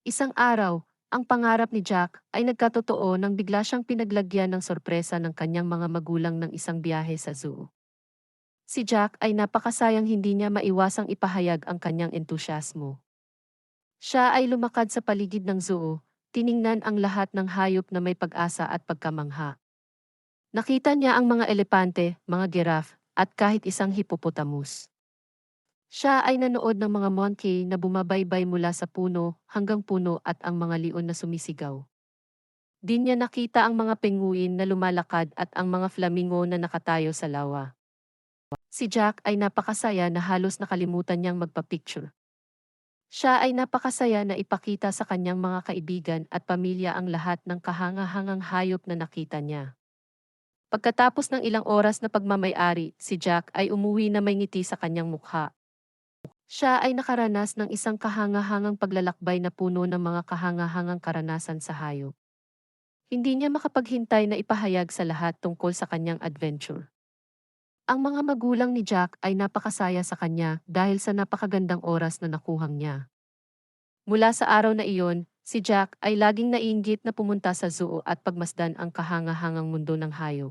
Isang araw, ang pangarap ni Jack ay nagkatotoo nang bigla siyang pinaglagyan ng sorpresa ng kanyang mga magulang ng isang biyahe sa zoo. Si Jack ay napakasayang hindi niya maiwasang ipahayag ang kanyang entusyasmo. Siya ay lumakad sa paligid ng zoo, tiningnan ang lahat ng hayop na may pag-asa at pagkamangha. Nakita niya ang mga elepante, mga giraffe, at kahit isang hippopotamus. Siya ay nanood ng mga monkey na bumabaybay mula sa puno hanggang puno at ang mga leon na sumisigaw. Di niya nakita ang mga penguin na lumalakad at ang mga flamingo na nakatayo sa lawa. Si Jack ay napakasaya na halos nakalimutan niyang magpa-picture. Siya ay napakasaya na ipakita sa kanyang mga kaibigan at pamilya ang lahat ng kahangahangang hayop na nakita niya. Pagkatapos ng ilang oras na pagmamayari, si Jack ay umuwi na may ngiti sa kanyang mukha. Siya ay nakaranas ng isang kahangahangang paglalakbay na puno ng mga kahangahangang karanasan sa hayop. Hindi niya makapaghintay na ipahayag sa lahat tungkol sa kanyang adventure. Ang mga magulang ni Jack ay napakasaya sa kanya dahil sa napakagandang oras na nakuhang niya. Mula sa araw na iyon, si Jack ay laging naiinggit na pumunta sa zoo at pagmasdan ang kahangahangang mundo ng hayop.